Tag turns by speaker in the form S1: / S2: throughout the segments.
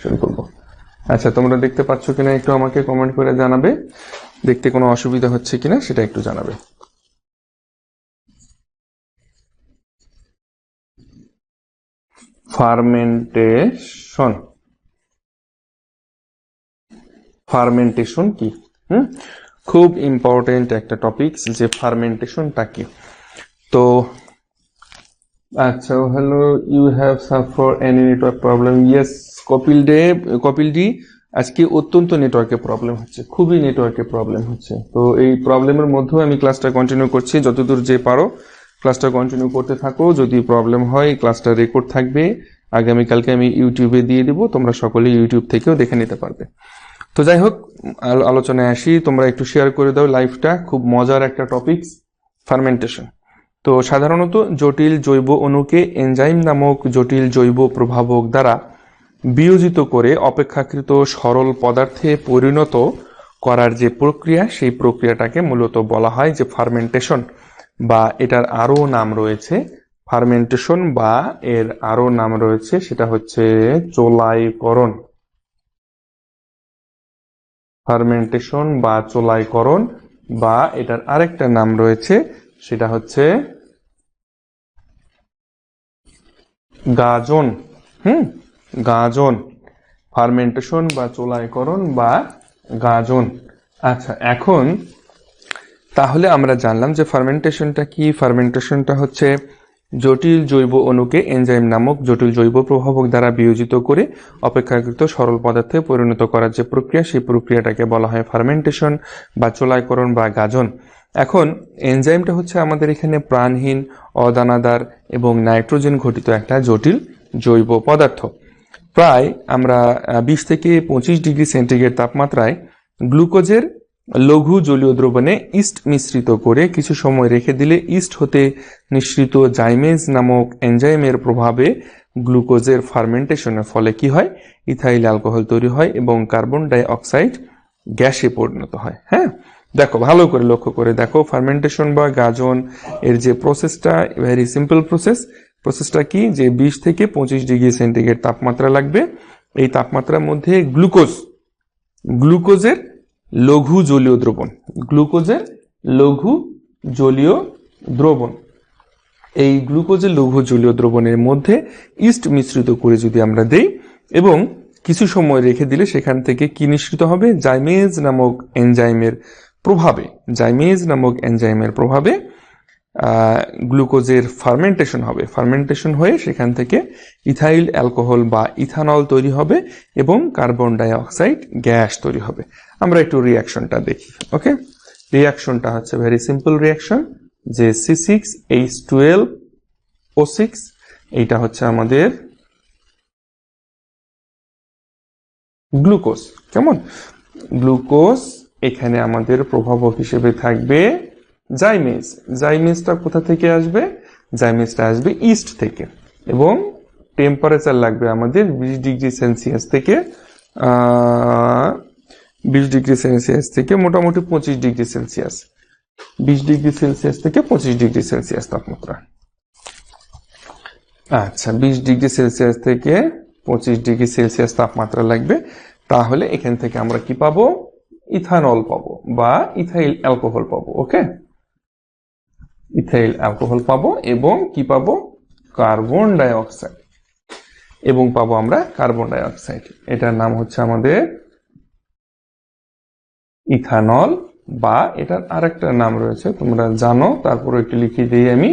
S1: শুরু করব। আচ্ছা তোমরা দেখতে পাচ্ছ কিনা একটু আমাকে কমেন্ট করে জানাবে। দেখতে কোনো অসুবিধা হচ্ছে কিনা সেটা একটু জানাবে। ফার্মেন্টেশন ফার্মেন্টেশন কি? হুম? খুব ইম্পর্টেন্ট একটা টপিক যে ফার্মেন্টেশনটা কি? তো আচ্ছা hello you have suffer any network problem yes Kapil Dey Kapil Dey আজকে অত্যন্ত নেটওয়ার্কে প্রবলেম হচ্ছে, খুবই নেটওয়ার্কে প্রবলেম হচ্ছে। তো এই প্রবলেমের মধ্যেও আমি ক্লাসটা কন্টিনিউ করছি, যতদূর যে পারো। ক্লাসটা কন্টিনিউ করতে থাকো, যদি প্রবলেম হয় ক্লাসটা রেকর্ড থাকবে। আগামীকালকে আমি ইউটিউবে দিয়ে দিব, তোমরা সকলে ইউটিউব থেকেও দেখে নিতে পারবে। তো যাই হোক আলোচনায় আসি, তোমরা একটু শেয়ার করে দাও লাইফটা খুব মজার একটা টপিক ফার্মেন্টেশন তো সাধারণত জটিল জৈব অণুকে এনজাইম নামক জটিল জৈব প্রভাবক দ্বারা বিয়োজিত করে অপেক্ষাকৃত সরল পদার্থে পরিণত করার যে প্রক্রিয়া, সেই প্রক্রিয়াটাকে মূলত বলা হয় যে ফার্মেন্টেশন বা এটার আরও নাম রয়েছে ফার্মেন্টেশন বা এর আরও নাম রয়েছে, সেটা হচ্ছে চোলাইকরণ। ফার্মেন্টেশন বা চোলাইকরণ বা এটার আরেকটা নাম রয়েছে সেটা হচ্ছে গাজন, হুম? গাজন ফার্মেন্টেশন বা চোলাইকরণ বা গাজন। আচ্ছা এখন তাহলে আমরা জানলাম যে ফার্মেন্টেশনটা কি? ফার্মেন্টেশনটা হচ্ছে জটিল জৈব অণুকে এনজাইম নামক জটিল জৈব প্রভাবক দ্বারা বিয়োজিত করে অপেক্ষাকৃত সরল পদার্থে পরিণত করার যে প্রক্রিয়া, সেই প্রক্রিয়াটাকে বলা হয় ফার্মেন্টেশন বা চোলাইকরণ বা গাজন। এখন এনজাইমটা হচ্ছে আমাদের এখানে প্রাণহীন, অদানাদার এবং নাইট্রোজেন ঘটিত একটা জটিল জৈব পদার্থ। প্রায় আমরা বিশ থেকে পঁচিশ ডিগ্রি সেন্টিগ্রেড তাপমাত্রায় গ্লুকোজের লঘু জলীয় দ্রবণে ইস্ট মিশ্রিত করে কিছু সময় রেখে দিলে ইস্ট হতে নিঃসৃত জাইমেজ নামক এনজাইমের প্রভাবে গ্লুকোজের ফার্মেন্টেশনের ফলে কি হয়? ইথাইল অ্যালকোহল তৈরি হয় এবং কার্বন ডাই অক্সাইড গ্যাসে পরিণত হয় হ্যাঁ? দেখো, ভালো করে লক্ষ্য করে দেখো ফার্মেন্টেশন বা গাজন এর যে প্রসেসটা ভেরি সিম্পল প্রসেস প্রসেসটা কি? যে বিশ থেকে পঁচিশ ডিগ্রি সেন্টিগ্রেড তাপমাত্রা লাগবে। এই তাপমাত্রার মধ্যে গ্লুকোজ গ্লুকোজের লঘু জলীয় দ্রবণ গ্লুকোজের লঘু জলীয় দ্রবণ। এই গ্লুকোজের লঘু জলীয় দ্রবণের মধ্যে ইস্ট মিশ্রিত করে যদি আমরা দেই, এবং কিছু সময় রেখে দিলে সেখান থেকে কি নিঃসৃত হবে? জাইমেজ নামক এনজাইমের প্রভাবে, জাইমেজ নামক এনজাইমের প্রভাবে গ্লুকোজের ফার্মেন্টেশন হবে। ফার্মেন্টেশন হয়ে সেখান থেকে ইথাইল, অ্যালকোহল বা ইথানল তৈরি হবে এবং কার্বন ডাই অক্সাইড গ্যাস তৈরি হবে। আমরা একটু রিয়াকশনটা দেখি ওকে রিয়াকশনটা হচ্ছে ভেরি সিম্পল রিয়াকশন যে C six H twelve O six এইটা হচ্ছে আমাদের গ্লুকোজ। কেমন? গ্লুকোজ এখানে আমাদের প্রভাবক হিসেবে থাকবে জাইমেজ। জাইমেজটা কোথা থেকে আসবে? জাইমেজটা আসবে ইস্ট থেকে। এবং টেম্পারেচার লাগবে আমাদের বিশ ডিগ্রি সেলসিয়াস থেকে বিশ ডিগ্রি সেলসিয়াস থেকে মোটামুটি পঁচিশ ডিগ্রি সেলসিয়াস। বিশ ডিগ্রি সেলসিয়াস থেকে পঁচিশ ডিগ্রি সেলসিয়াস তাপমাত্রা। আচ্ছা বিশ ডিগ্রি সেলসিয়াস থেকে পঁচিশ ডিগ্রি সেলসিয়াস তাপমাত্রা লাগবে। তাহলে এখান থেকে আমরা কি পাবো? ইথানল পাবো বা ইথাইল অ্যালকোহল পাবো, ওকে? ইথাইল অ্যালকোহল পাবো এবং কি পাবো? কার্বন ডাই অক্সাইড এবং পাবো আমরা কার্বন ডাই অক্সাইড এটার নাম হচ্ছে আমাদের ইথানল বা এটার আরেকটা নাম রয়েছে, তোমরা জানো তারপরে একটু লিখে দিই আমি।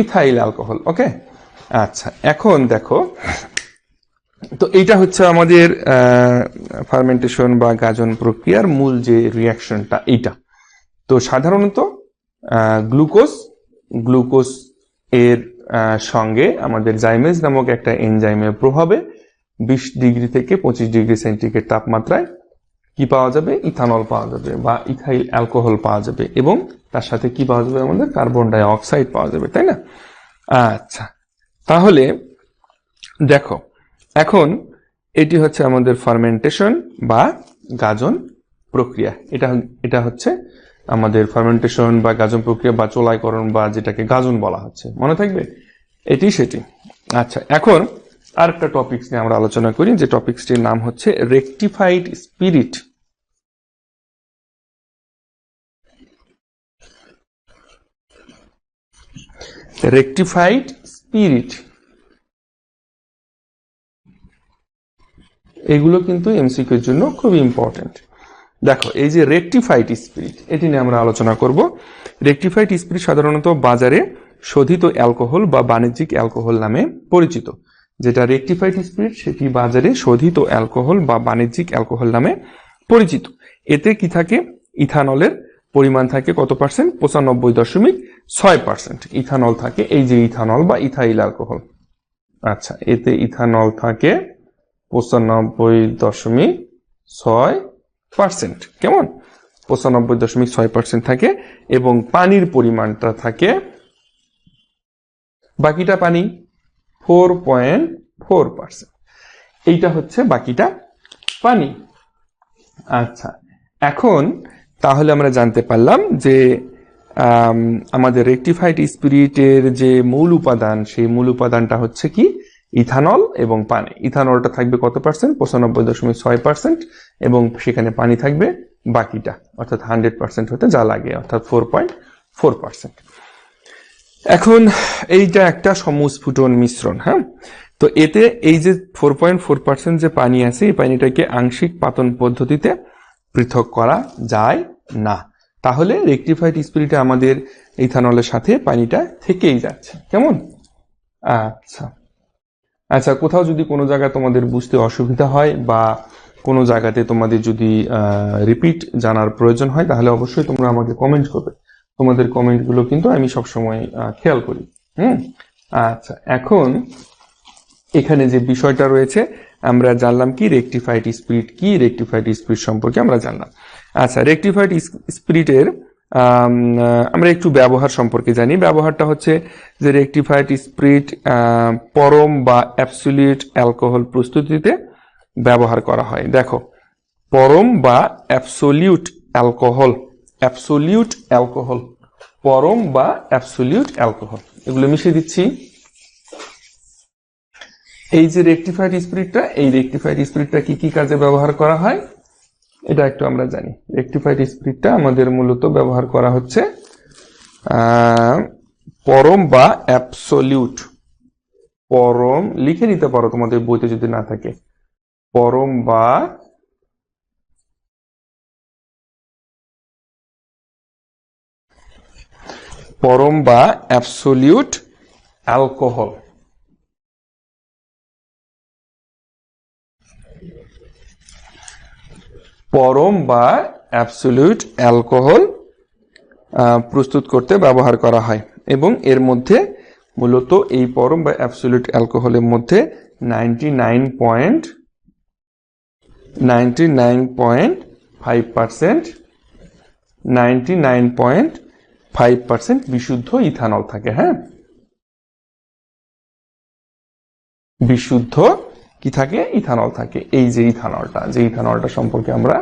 S1: Ethyl alcohol, okay? আচ্ছা এখন দেখো তো এইটা হচ্ছে আমাদের ফার্মেন্টেশন বা গাজন প্রক্রিয়ার মূল যে রিয়াকশনটা এইটা। তো সাধারণত গ্লুকোজ গ্লুকোজ এর সঙ্গে আমাদের জাইমেজ নামক একটা এনজাইমের প্রভাবে বিশ ডিগ্রি থেকে পঁচিশ ডিগ্রি সেন্টিগ্রেড তাপমাত্রায় কি পাওয়া যাবে? ইথানল পাওয়া যাবে বা ইথাইল অ্যালকোহল পাওয়া যাবে এবং তার সাথে কি পাওয়া যাবে? আমাদের কার্বন ডাই অক্সাইড পাওয়া যাবে, তাই না? আচ্ছা তাহলে দেখো এখন এটি হচ্ছে আমাদের ফার্মেন্টেশন বা গাজন প্রক্রিয়া। এটা এটা হচ্ছে আমাদের ফার্মেন্টেশন বা গাজন প্রক্রিয়া বা চোলাইকরণ বা যেটাকে গাজন বলা হচ্ছে। মনে থাকবে? এটি সেটি। আচ্ছা এখন আরেকটা টপিকস নিয়ে আমরা আলোচনা করি। যে টপিকসটির নাম হচ্ছে রেকটিফাইড স্পিরিট রেকটিফাইড স্পিরিট এগুলো কিন্তু এমসিকিউর জন্য খুবই ইম্পর্টেন্ট দেখো, এই যে রেকটিফাইড স্পিরিট এটি নিয়ে আমরা আলোচনা করব। রেকটিফাইড স্পিরিট সাধারণত বাজারে শোধিত অ্যালকোহল বা বাণিজ্যিক অ্যালকোহল নামে পরিচিত। যেটা রেকটিফাইড স্পিরিট সেটি বাজারে শোধিত অ্যালকোহল বা বাণিজ্যিক অ্যালকোহল নামে পরিচিত। এতে কি থাকে? ইথানলের পরিমাণ থাকে কত পার্সেন্ট পঁচানব্বই দশমিক ছয় পার্সেন্ট ইথানল থাকে, এই যে ইথানল বা ইথাইল অ্যালকোহল। আচ্ছা এতে ইথানল থাকে পঁচানব্বই দশমিক ছয় পার্সেন্ট। কেমন? পঁচানব্বই দশমিক ছয় পার্সেন্ট থাকে এবং পানির পরিমাণটা থাকে, বাকিটা পানি ফোর পয়েন্ট ফোর পার্সেন্ট। এইটা হচ্ছে বাকিটা পানি। আচ্ছা এখন তাহলে আমরা জানতে পারলাম যে আমাদের রেকটিফাইড স্পিরিটের যে মূল উপাদান, সেই মূল উপাদানটা হচ্ছে কি? ইথানল এবং পানি। ইথানলটা থাকবে কত পার্সেন্ট পঁচানব্বই দশমিক ছয় পার্সেন্ট এবং সেখানে পানি থাকবে বাকিটা, অর্থাৎ হান্ড্রেড পার্সেন্ট হতে যা লাগে, অর্থাৎ ফোর পয়েন্ট ফোর পার্সেন্ট। এখন এইটা একটা সমস্ফুটন মিশ্রণ হ্যাঁ? তো এতে এই যে ফোর পয়েন্ট ফোর পার্সেন্ট যে পানি আছে, এই পানিটাকে আংশিক পাতন পদ্ধতিতে পৃথক করা যায় না। তাহলে রেকটিফাইড স্পিরিটে আমাদের ইথানলের সাথে পানিটা থেকেই যাচ্ছে। কেমন? আচ্ছা। আচ্ছা কোথাও যদি কোনো জায়গায় তোমাদের বুঝতে অসুবিধা হয় বা কোনো জায়গাতে তোমাদের যদি রিপিট জানার প্রয়োজন হয়, তাহলে অবশ্যই তোমরা আমাকে কমেন্ট করবে। তোমাদের কমেন্টগুলো কিন্তু আমি সবসময় খেয়াল করি। হুম? আচ্ছা এখন এখানে যে বিষয়টা রয়েছে, আমরা জানলাম কি রেকটিফাইড স্পিরিট কি রেকটিফাইড স্পিরিট সম্পর্কে আমরা জানলাম। আচ্ছা রেকটিফাইড স্পিরিটের আমরা একটু ব্যবহার সম্পর্কে জানি। ব্যবহারটা হচ্ছে যে রেকটিফাইড স্পিরিট পরম বা অ্যাবসলিউট অ্যালকোহল প্রস্তুতিতে ব্যবহার করা হয়। দেখো, পরম বা অ্যাবসোলিউট অ্যালকোহল অ্যাবসোলিউট অ্যালকোহল, পরম বা অ্যাবসোলিউট অ্যালকোহল, এগুলো মিশিয়ে দিচ্ছি। এই যে রেকটিফাইড স্পিরিটটা, এই রেকটিফাইড স্পিরিটটা কি কি কাজে ব্যবহার করা হয়? এটা একটু আমরা জানি। রেকটিফাইড স্পিরিটটা আমাদের মূলত ব্যবহার করা হচ্ছে পরম বা অ্যাবসোলিউট পরম, লিখে নিতে পারো তোমাদের বইতে যদি না থাকে। পরম বা পরম বা অ্যাবসোলিউট অ্যালকোহল পরম বা অ্যাবসোলিউট অ্যালকোহল প্রস্তুত করতে ব্যবহার করা হয়। এবং এর মধ্যে মূলত এই পরম বা অ্যাবসোলিউট অ্যালকোহলের মধ্যে ninety nine point ninety nine point five ninety nine point five বিশুদ্ধ ইথানল থাকে হ্যাঁ? বিশুদ্ধ কি থাকে? ইথানল থাকে। এই যে ইথানলটা যে ইথানলটা সম্পর্কে আমরা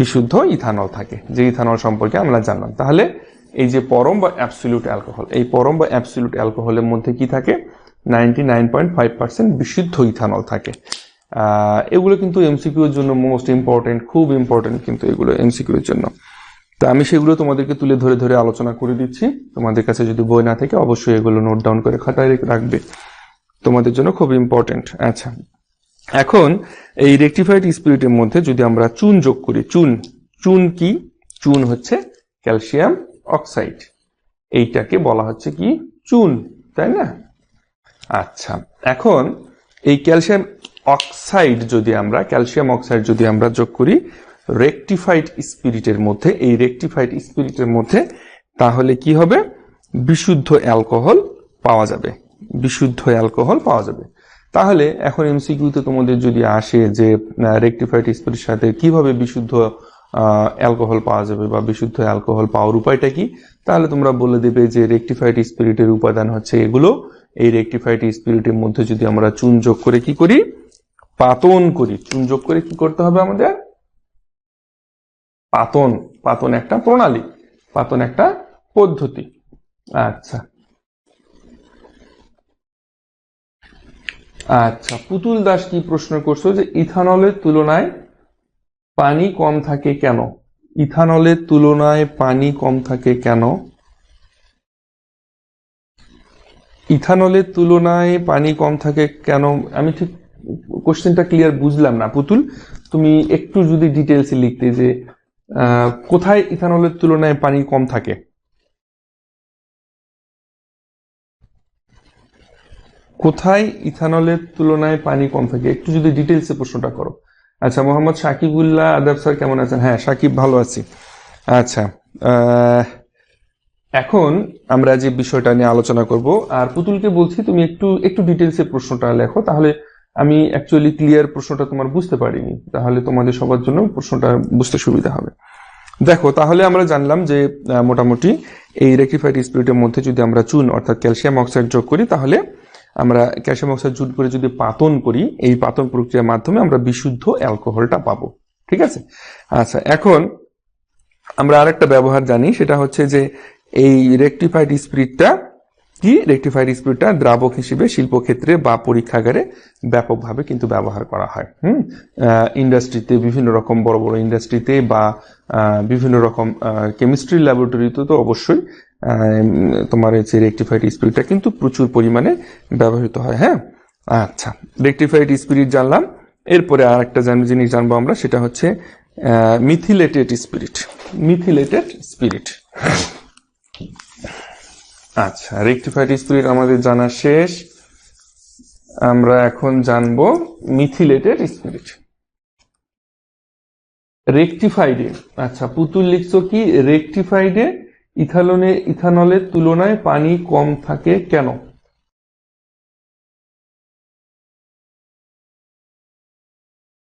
S1: বিশুদ্ধ ইথানল থাকে, যে ইথানল সম্পর্কে আমরা জানলাম। তাহলে এই যে পরম বা অ্যাবসলিউট অ্যালকোহল এই পরম বা অ্যাবসলিউট অ্যালকোহলের মধ্যে কি থাকে? নাইনটি বিশুদ্ধ ইথানল থাকে। এগুলো কিন্তু এমসিকিউর জন্য মোস্ট ইম্পর্টেন্ট খুব ইম্পর্টেন্ট কিন্তু এগুলো এমসিকিউর জন্য। তো আমি সেগুলো তোমাদেরকে তুলে ধরে ধরে আলোচনা করে দিচ্ছি। তোমাদের কাছে যদি বই না থাকে, অবশ্যই এগুলো নোট ডাউন করে খাতায় রেখে রাখবে। তোমাদের জন্য খুব ইম্পর্টেন্ট আচ্ছা এখন এই রেকটিফাইড স্পিরিটের মধ্যে যদি আমরা চুন যোগ করি, চুন চুন কি? চুন হচ্ছে ক্যালসিয়াম অক্সাইড এইটাকে বলা হচ্ছে কি? চুন, তাই না? আচ্ছা এখন এই ক্যালসিয়াম অক্সাইড যদি আমরা ক্যালসিয়াম অক্সাইড যদি আমরা যোগ করি রেকটিফাইড স্পিরিটের মধ্যে, এই রেকটিফাইড স্পিরিটের মধ্যে, তাহলে কি হবে? বিশুদ্ধ অ্যালকোহল পাওয়া যাবে। বিশুদ্ধ অ্যালকোহল পাওয়া যাবে। তাহলে এখন এমসিকিউতে তোমাদের যদি আসে যে রেকটিফাইড স্পিরিটের সাথে কীভাবে বিশুদ্ধ অ্যালকোহল পাওয়া যাবে বা বিশুদ্ধ অ্যালকোহল পাওয়ার উপায়টা কি? তাহলে তোমরা বলে দেবে যে রেকটিফাইড স্পিরিটের উপাদান হচ্ছে এগুলো। এই রেকটিফাইড স্পিরিটের মধ্যে যদি আমরা চুন যোগ করে কি করি? পাতন করি। চুন যোগ করে কি করতে হবে আমাদের? পাতন পাতন একটা প্রণালী, পাতন একটা পদ্ধতি। আচ্ছা। আচ্ছা পুতুল দাস কি প্রশ্ন করছ যে ইথানলের তুলনায় পানি কম থাকে কেন? ইথানলের তুলনায় পানি কম থাকে কেন? ইথানলের তুলনায় পানি কম থাকে কেন? আমি ঠিক, কোশ্চেনটা ক্লিয়ার বুঝলাম না, পুতুল। তুমি একটু যদি ডিটেলসে লিখতে যে কোথায় ইথানলের তুলনায় পানি কম থাকে? কোথায় ইথানলের তুলনায় পানি কম থাকে? একটু যদি ডিটেলসে প্রশ্নটা করো। আচ্ছা মোহাম্মদ সাকিবুল্লাহ আদাব স্যার কেমন আছেন? হ্যাঁ সাকিব ভালো আছি। আচ্ছা এখন আমরা যে বিষয়টা নিয়ে আলোচনা করব, আর পুতুলকে বলছি, তুমি একটু একটু ডিটেলসে প্রশ্নটা লেখো, তাহলে আমি অ্যাকচুয়ালি ক্লিয়ার প্রশ্নটা তোমার বুঝতে পারিনি, তাহলে তোমাদের সবার জন্য প্রশ্নটা বুঝতে সুবিধা হবে। দেখো, তাহলে আমরা জানলাম যে মোটামুটি এই রেক্টিফাইড স্পিরিটের মধ্যে যদি আমরা চুন অর্থাৎ ক্যালসিয়াম অক্সাইড যোগ করি, তাহলে আমরা ক্যালসিয়াম অক্সাইড যোগ করে যদি পাতন করি, এই পাতন প্রক্রিয়ার মাধ্যমে আমরা বিশুদ্ধ অ্যালকোহলটা পাবো, ঠিক আছে? আচ্ছা এখন আমরা আরেকটা ব্যবহার জানি, সেটা হচ্ছে যে এই রেকটিফাইড স্পিরিটটা কি? রেকটিফাইড স্পিরিটটা দ্রাবক হিসেবে শিল্পক্ষেত্রে বা পরীক্ষাগারে ব্যাপকভাবে কিন্তু ব্যবহার করা হয়। হুম? ইন্ডাস্ট্রিতে বিভিন্ন রকম বড় বড় ইন্ডাস্ট্রিতে বা বিভিন্ন রকম কেমিস্ট্রি ল্যাবরেটরিতে তো অবশ্যই তোমার হচ্ছে রেকটিফাইড স্পিরিটটা কিন্তু প্রচুর পরিমাণে ব্যবহৃত হয়। হ্যাঁ? আচ্ছা রেকটিফাইড স্পিরিট জানলাম। এরপরে আর একটা জিনিস জানব আমরা, সেটা হচ্ছে মিথিলেটেড স্পিরিট মিথিলেটেড স্পিরিট আচ্ছা রেক্টিফাইড স্পিরিট আমাদের জানা শেষ। আমরা এখন জানব মিথিলেটেড স্পিরিট রেকটিফাইডে আচ্ছা পুতুল লিখছ কি? রেকটিফাইডে ইথালনে, ইথানলের তুলনায় পানি কম থাকে কেন?